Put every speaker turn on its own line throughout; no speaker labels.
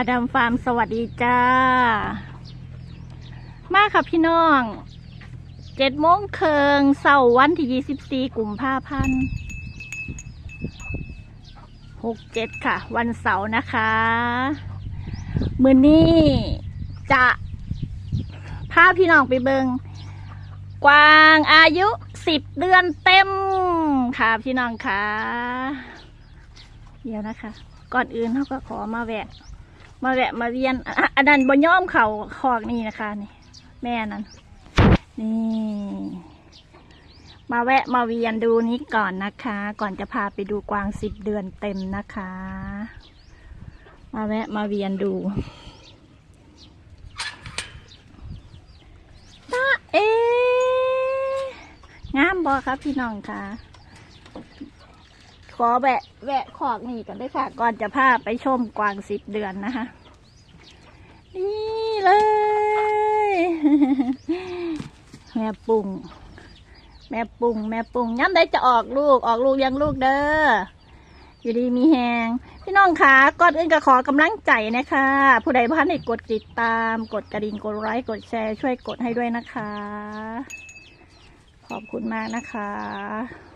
อดัมฟาร์มสวัสดีจ้า มาค่ะพี่น้องเจ็ดโมงเคิงเสาร์วันที่ยี่สิบสี่กุมภาพันธ์หกเจ็ดค่ะ วันเสาร์นะคะ มือนี้จะพาพี่น้องไปเบิง กวางอายุสิบเดือนเต็มค่ะพี่น้องค่ะ เดี๋ยวนะคะ ก่อนอื่นเขาก็ขอมาแวะ มาแวะมาเรียนอ,อันนั้นบนย่อมเขาคอกนี่นะคะนี่ แม่นั้นนี่ มาแวะมาเวียนดูนี้ก่อนนะคะ ก่อนจะพาไปดูกวางสิบเดือนเต็มนะคะ มาแวะมาเวียนดูตาเองามบอครับพี่น้องค่ะ ขอแวะ แวะขอกนี่กันด้วยค่ะ ก่อนจะพาไปชมกวางสิบเดือนนะคะ นี่เลย แม่ปุงแม่ปุงแม่ปุงย้ำได้จะออกลูกออกลูกยังลูกเด้ออยู่ดีมีแหงพี่น้องคะก่อนอื่นก็ขอกำลังใจนะคะ ผู้ใดพันให้กดติดตาม กดกระดิ่งกดไลค์กดแชร์ช่วยกดให้ด้วยนะคะ ขอบคุณมากนะคะ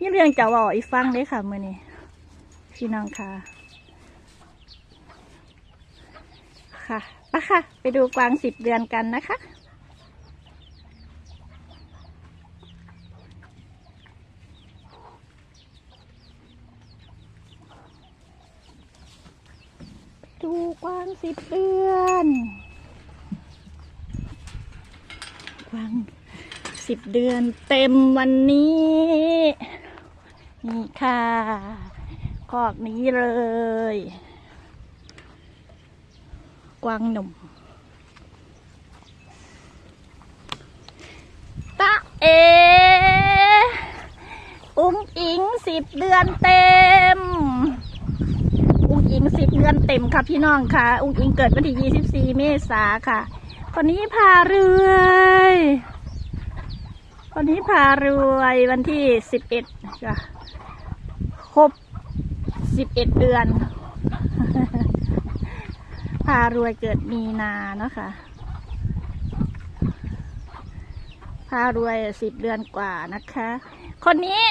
นี่งเรื่องจะบอกอีฟังเลยค่ะมือนี้พี่น้องค่ะ ค่ะไปค่ะ ไปดูกวางสิบเดือนกันนะคะดูกวางสิบเดือน กวางสิบเดือนเต็มวันนี้ นี่ค่ะคอกนี้เลย กวางหนุ่มตะเอ อุ้งอิงสิบเดือนเต็ม อุ้งอิงสิบเดือนเต็มค่ะพี่น้องค่ะ อุ้งอิงเกิดวันที่ยี่สิบสี่เมษาค่ะ คนนี้พาเรวยคนนี้พารวยวันที่สิบเอ็ดจ้ะ สิบเอ็ดเดือน พารวยเกิดมีนาเนาะค่ะ พารวยสิบเดือนกว่านะคะ คนนี้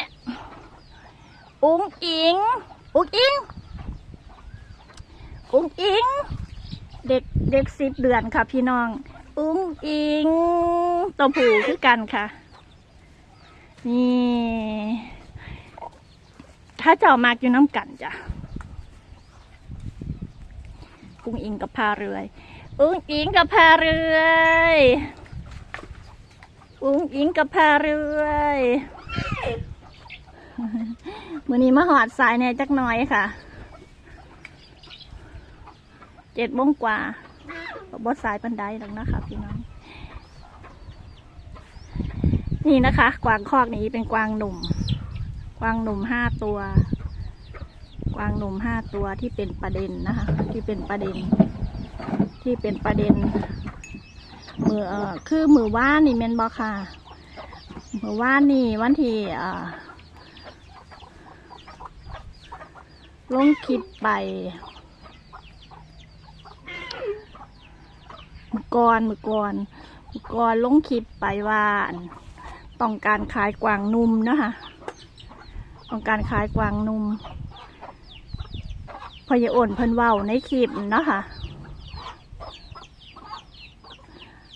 อุ้งอิง อุ้งอิง อุ้งอิง เด็กเด็กสิบเดือนค่ะพี่น้อง อุ้งอิงตัวผูคือกันค่ะ นี่ ถ้าเจ้ามากอยู่น้ำกันจ้ะอุ้งอิงกับพาเรือยอุ้งอิงกับพาเรือยอุ้งอิงกับพาเรือยมือนี้มาหอดสายเนี่ยจักน้อยค่ะ เจ็ดโมงกว่าบดสายปันไดหรอกนะคะพี่น้อง นี่นะคะ กวางคอกนี้เป็นกวางหนุ่ม กวางหนุ่มห้าตัว กวางหนุ่มห้าตัวที่เป็นประเด็นนะคะ ที่เป็นประเด็น ที่เป็นประเด็น มือเอ่อคือมือว่านนี่เมนบอค่ะ มือว่านนี่วันที่เอ่อลงคลิปไปมือก่อนมือก่อนมือก่อนลงคลิปไปว่านต้องการขายกวางนุ่มนะคะ ต้องการขายกวางนุ่มพยอ่นเพิ่นเว้าในคลิปเนาะค่ะ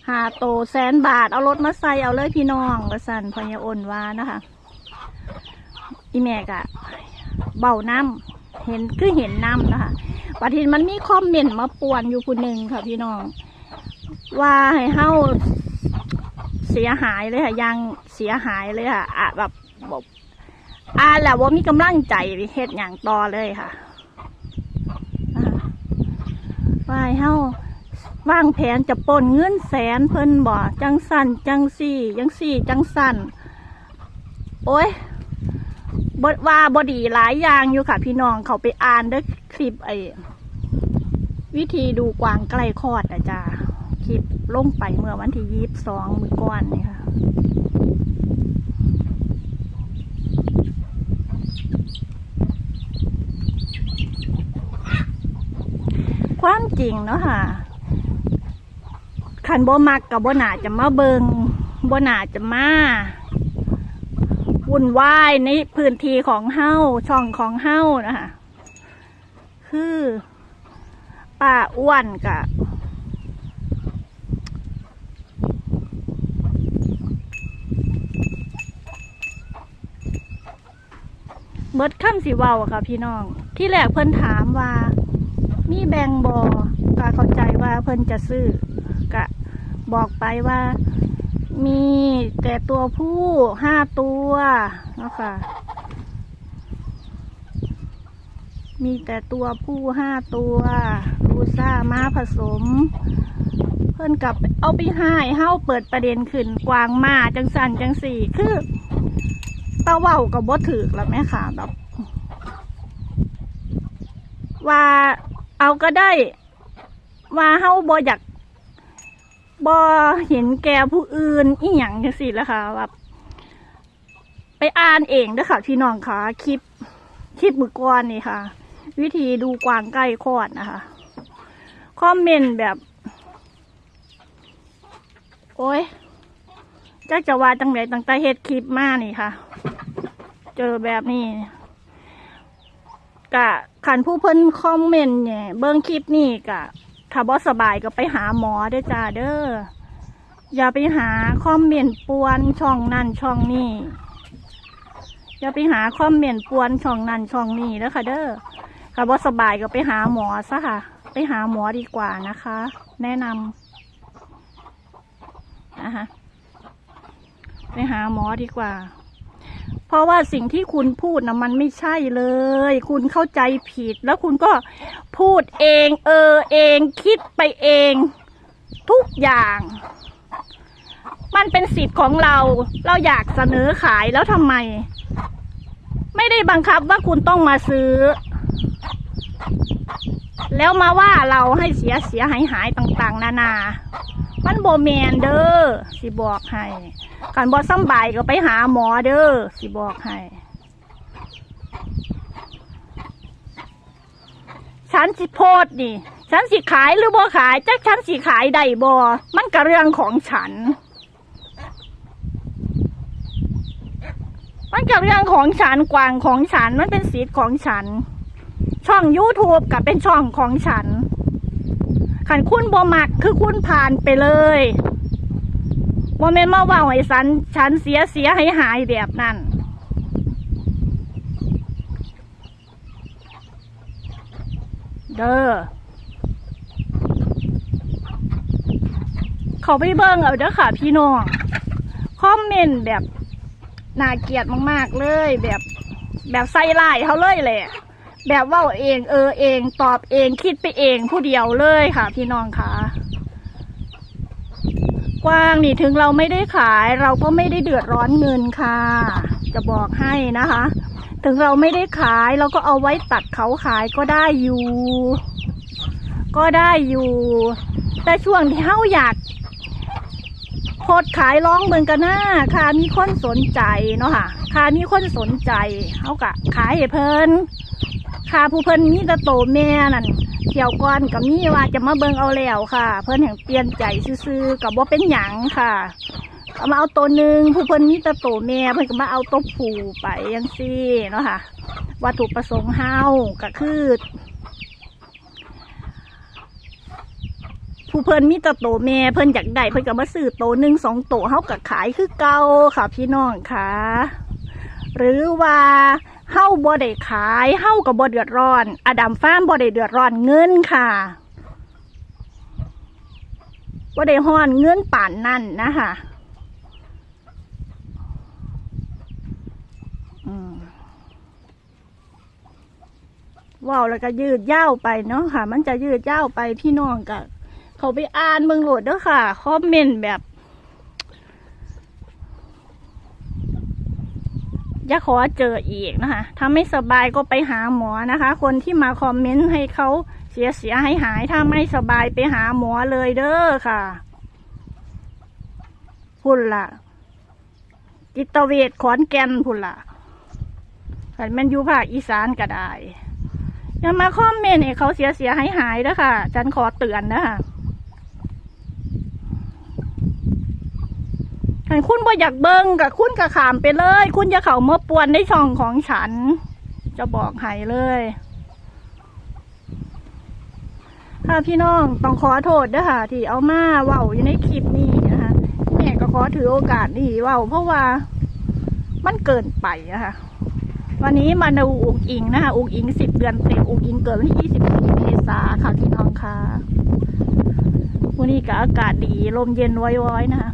หาโตแสนบาท เอารถมาใส่เอาเลยพี่น้องกระสันพญาอ่นว่านะคะอีแม่กะเบาน้ำเห็นคือเห็นน้ำนะคะปัทีมันมีคอมเมนต์มาป่วนอยู่คนหนึ่งค่ะ พี่น้อง ว่าให้เฮาเสียหายเลยค่ะยังเสียหายเลยค่ะอะแบบบ อ่านแล้วว่ามีกำลังใจเฮ็ดอย่างต่อเลยค่ะวาให้เฮาวางแผนจะปนเงินแสนเพิ่นบ่จังสั่นจังสี่จังสี่จังสั่นโอ้ยบว่าบดีหลายอย่างอยู่ค่ะ พี่น้องเขาไปอ่านด้คลิปไอ้วิธีดูกวางใกล้คลอดอะจ้าคลิปลงไปเมื่อวันที่ยี่สิบสองมือก่อนนี่ค่ะ น ความ จริงเนาะค่ะคันบ่มักกับบ่น่าจะมาเบิงบ่น่าจะมาวุ่นวายในพื้นที่ของเฮ้าช่องของเฮ้านะคะคือป้าอ้วนกับเบิดคำสิเว้าค่ะพี่น้อง ที่แรกเพิ่นถามว่า มีแบงบอ็เข้าใจว่าเพิ่นจะซื้อกะบอกไปว่ามีแต่ตัวผู้ห้าตัวนะค่ะ มีแต่ตัวผู้ห้าตัวลูซ่าม้าผสม เพิ่นกับเอาไปให้เฮาเปิดประเด็นขึ้นกวางมาจังสันจังสี่คือตะเว้ากับบ่ถือแล้วแม่ค่ะแบบว่าเอาก็ได้ ว่าเฮาบ่อยากบ่เห็นแก่ผู้อื่นอีหยังจังซี่แล้วค่ะแบบไปอ่านเองเด้อค่ะพี่น้องค่ะคลิปคลิปมือก่อนนี่ค่ะ วิธีดูกวางใกล้คลอดนะคะคอมเมนต์แบบ โอ้ยจักจะว่าจังไหนตั้งแต่เฮ็ดคลิปมานี่ค่ะ เจอแบบนี้กะขันผู้เพิ่นคอมเมนต์เนี่ยเบิ้งคลิปนี่กะ ถ้าบ่สบายก็ไปหาหมอเด้อจ้าเด้อ อย่าไปหาคอมเมนต์ปวนช่องนั่นช่องนี่ อย่าไปหาคอมเมนต์ปวนช่องนั่นช่องนี่เด้อค่ะเด้อถ้าบ่สบายก็ไปหาหมอซะค่ะ ไปหาหมอดีกว่านะคะ แนะนำนะคะไปหาหมอดีกว่า เพราะว่าสิ่งที่คุณพูดนะมันไม่ใช่เลย คุณเข้าใจผิด แล้วคุณก็พูดเอง เออเอง คิดไปเอง ทุกอย่าง มันเป็นสิทธิ์ของเรา เราอยากเสนอขายแล้วทำไม ไม่ได้บังคับว่าคุณต้องมาซื้อ แล้วมาว่าเราให้เสียเสียหายหายต่าง ๆ นานา มันโบแมนเด้อสิบอกให้กันบอสบายก็ไปหาหมอเด้อสิบอกให้ ฉันสิโพดนี่ ฉันสิขายหรือบ่ขายจักฉันสิขายได้บ่มันก็เรื่องของฉัน มันก็เรื่องของฉันกวางของฉันมันเป็นสิทธิ์ของฉัน ช่อง YouTube กับเป็นช่องของฉัน ขันคุณบ่มักคือคุณผ่านไปเลยโมเมนต์มาว่าไอ้สันฉันเสียเสียให้หายแบบนั้นเด้อเขาไปเบิ่งเอาเด้อค่ะพี่น้อง คอมเมนต์แบบน่าเกลียดมาก ๆ เลย แบบแบบใส่ไล่เขาเลยแหละ แบบว่าเองเออเองตอบเองคิดไปเองผู้เดียวเลยค่ะ พี่น้องค่ะกว้างนี่ถึงเราไม่ได้ขาย เราก็ไม่ได้เดือดร้อนเงินค่ะ จะบอกให้นะคะ ถึงเราไม่ได้ขายเราก็เอาไว้ตัดเขาขายก็ได้อยู่ ก็ได้อยู่ แต่ช่วงที่เฮาอยากโพดขายร้องเบิ่งกันหน้าค่ะมีคนสนใจเนาะค่ะค่ะมีคนสนใจเฮากะขายให้เพิ่น ค่ะ ผู้เพิ่นมีต่โตแม่นั่นเที่ยวก่อนกับมีว่าจะมาเบิงเอาแล้วค่ะ เพิ่นแห่งเปลี่ยนใจซื่อๆกับว่าเป็นหยังค่ะเอามาเอาตัวหนึ่งผู้เพิ่นมีต่โตแม่เพิ่นก็มาเอาตัวผูไปยังซี่เนาะค่ะ วัตถุประสงค์เฮาก็คือผู้เพิ่นมีต่โตแม่เพิ่นอยากได้เพิ่นก็มาซื้อโตหนึ่งสองโตเฮาก็ขายคือเก่าค่ะพี่น้องค่ะ หรือว่า เฮ้าบ่ได้ขายเฮ้ากับบ่เดือดร้อน อดัมฟาร์มบ่ได้เดือดร้อนเงินค่ะบ่ได้ฮ้อนเงินป่านนั่นนะคะว้าวแล้วก็ยืดยาวไปเนาะค่ะ มันจะยืดยาวไปพี่น้องก็เขาไปอ่านเมืองโหลดเด้อค่ะคอมเมนต์แบบ จะขอเจออีกนะคะถ้าไม่สบายก็ไปหาหมอนะคะ คนที่มาคอมเมนต์ให้เขาเสียเสียใหายหาย ถ้าไม่สบายไปหาหมอเลยเด้อค่ะพุ่นละจิตเวชขอนแก่นพุ่นละขันแมันอยู่ภาคอีสานก็ได้อย่ามาคอมเมนต์ให้เขาเสียเสียหายหายๆเด้อค่ะฉันขอเตือนนะคะ คุณบ่อยากเบิ่งกับคุณกับขามไปเลย คุณอย่าเข้ามาปวนในช่องของฉัน จะบอกให้เลยค่ะพี่น้องต้องขอโทษด้วยค่ะ ที่เอามาเว้าอยู่ในคลิปนี้นะคะแม่ก็ขอถือโอกาสนี้เว้าเพราะว่ามันเกินไปอะค่ะวันนี้มาดูอุกอิงนะคะอุกอิงสิบเดือนเต็มอุกอิงเกิดวันที่ยี่สิบสี่เมษาค่ะพี่น้องค่ะวันนี้ก็อากาศดีลมเย็นว้อยๆนะคะ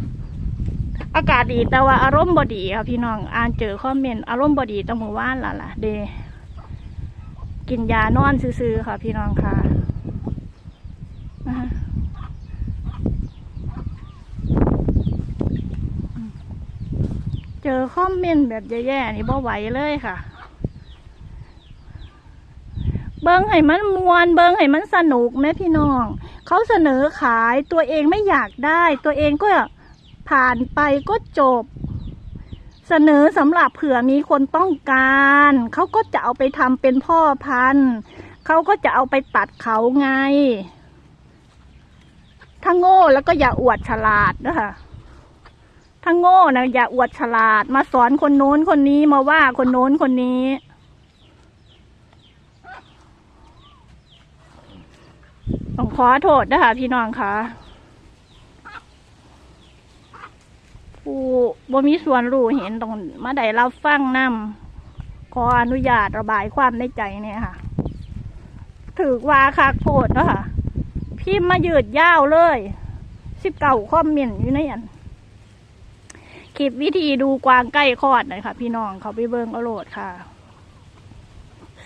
อากาศดีแต่ว่าอารมณ์บอดีค่ะพี่น้องอ่านเจอคอมเมนต์อารมณ์บอดีตั้งเมื่อวานละล่ะเดกินยานอนซื่อๆค่ะพี่น้องค่ะนะคะเจอคอมเมนต์แบบแย่ๆนี่บ่ไหวเลยค่ะ เบิ้งให้มันมวนเบิ้งให้มันสนุกแม่พี่น้อง เขาเสนอขายตัวเองไม่อยากได้ ตัวเองก็ ผ่านไปก็จบ เสนอสำหรับเผื่อมีคนต้องการ เขาก็จะเอาไปทำเป็นพ่อพันธุ์ เขาก็จะเอาไปตัดเขาไง ถ้าโง่แล้วก็อย่าอวดฉลาดนะคะถ้าโง่นะอย่าอวดฉลาด มาสอนคนโน้นคนนี้มาว่าคนโน้นคนนี้ต้องขอโทษนะคะพี่น้องคะ ผู้บ่มีส่วนรู้เห็นตรงมาได้รับฟังนำขออนุญาตระบายความในใจเนี่ยค่ะ ถือว่าคักโพดเนาะค่ะ พิมพ์มายืดยาวเลยสิบเก่าคอมเมนต์อยู่ในอันคลิปวิธีดูกวางใกล้คลอดหน่อยค่ะ พี่น้องเขาไปเบิ่งเอาโหลดค่ะ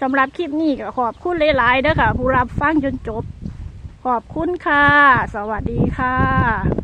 สำหรับคลิปนี้ก็ขอบคุณหลายๆเด้อค่ะ ผู้รับฟังจนจบ ขอบคุณค่ะ สวัสดีค่ะ